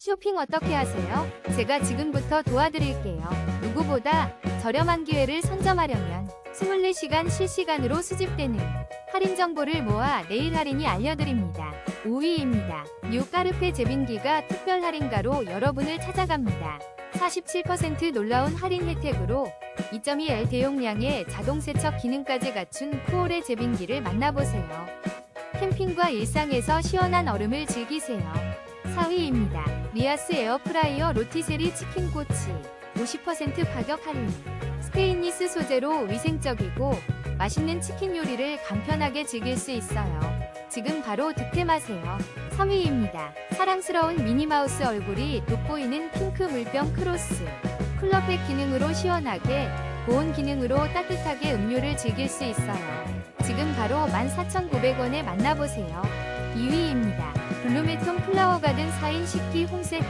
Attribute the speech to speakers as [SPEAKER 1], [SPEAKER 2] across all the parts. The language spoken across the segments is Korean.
[SPEAKER 1] 쇼핑 어떻게 하세요? 제가 지금부터 도와드릴게요. 누구보다 저렴한 기회를 선점하려면 24시간 실시간으로 수집되는 할인 정보를 모아 내일 할인이 알려드립니다. 5위입니다. 뉴카르페 제빙기가 특별 할인가로 여러분을 찾아갑니다. 47% 놀라운 할인 혜택으로 2.2L 대용량의 자동 세척 기능까지 갖춘 쿠오레 제빙기를 만나보세요. 캠핑과 일상에서 시원한 얼음을 즐기세요. 4위입니다. 리아스 에어프라이어 로티세리 치킨 꼬치 50% 가격 할인. 스테인리스 소재로 위생적이고 맛있는 치킨 요리를 간편하게 즐길 수 있어요. 지금 바로 득템하세요. 3위입니다. 사랑스러운 미니마우스 얼굴이 돋보이는 핑크 물병 크로스. 쿨러팩 기능으로 시원하게, 보온 기능으로 따뜻하게 음료를 즐길 수 있어요. 지금 바로 14,900원에 만나보세요. 2위입니다. 블루메톤 가든 4인 식기 홈세트.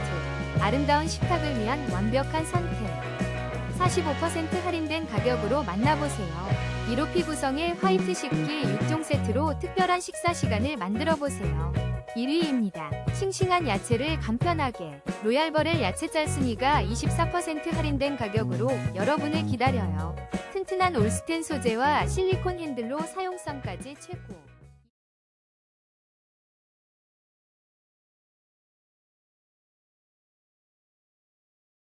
[SPEAKER 1] 아름다운 식탁을 위한 완벽한 선택. 45% 할인된 가격으로 만나보세요. 1호피 구성의 화이트 식기 6종 세트로 특별한 식사 시간을 만들어 보세요. 1위입니다. 싱싱한 야채를 간편하게 로얄버렐 야채 짤순이가 24% 할인된 가격으로 여러분을 기다려요. 튼튼한 올스텐 소재와 실리콘 핸들로 사용성까지 최고.